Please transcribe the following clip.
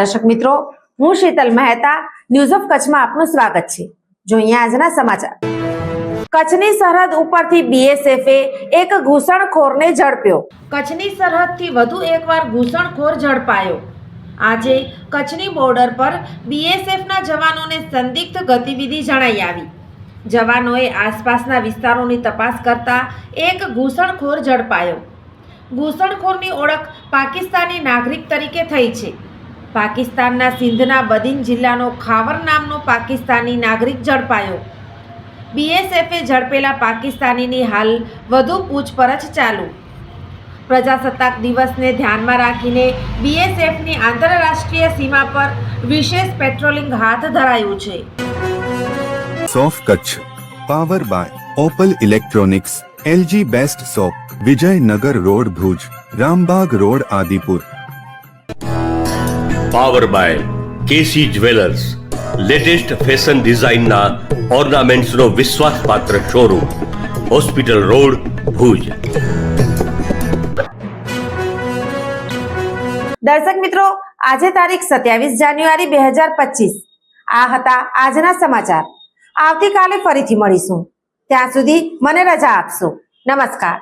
દર્શક મિત્રો, હું શીતલ મહેતા ન્યૂઝ ઓફ કચ્છમાં આપનું સ્વાગત છે. જોઈએ આજના સમાચાર. કચ્છની સરહદ ઉપરથી બીએસએફે એક ઘૂસણખોરને ઝડપ્યો. કચ્છની સરહદથી વધુ એકવાર ઘૂસણખોર ઝડપાયો. આજે કચ્છની બોર્ડર પર બીએસએફના જવાનોને સંદિગ્ધ ગતિવિધિ જણાઈ આવી. જવાનોએ આસપાસના વિસ્તારોની તપાસ કરતા એક ઘૂસણખોર ઝડપાયો. ઘૂસણખોરની ઓળખ પાકિસ્તાની નાગરિક તરીકે થઈ છે. પાકિસ્તાનના સિંધના બદીન જિલ્લાનો ખાવર નામનો પાકિસ્તાની નાગરિક ઝડપાયો. બીએસએફે ઝડપેલા પાકિસ્તાનીની હાલ વધુ પૂછપરછ ચાલુ. પ્રજાસત્તાક દિવસને ધ્યાનમાં રાખીને બીએસએફની આંતરરાષ્ટ્રીય સીમા પર વિશેષ પેટ્રોલિંગ હાથ ધરાયું છે. સોફ Kutch, power by Opal electronics, LG best shop, Vijaynagar road Bhuj, Rambag road Adipur. Power by KC jewellers latest fashion ડિઝાઇનના ઓર્નામેન્ટ્સનો વિશ્વાસપાત્ર શોરૂમ હોસ્પિટલ રોડ ભુજ દર્શક મિત્રો, આજે તારીખ સત્યાવીસ જાન્યુઆરી બે હજાર પચીસ. આ હતા આજના સમાચાર. આવતીકાલે ફરીથી મળીશું. ત્યાં સુધી મને રજા આપશો. નમસ્કાર.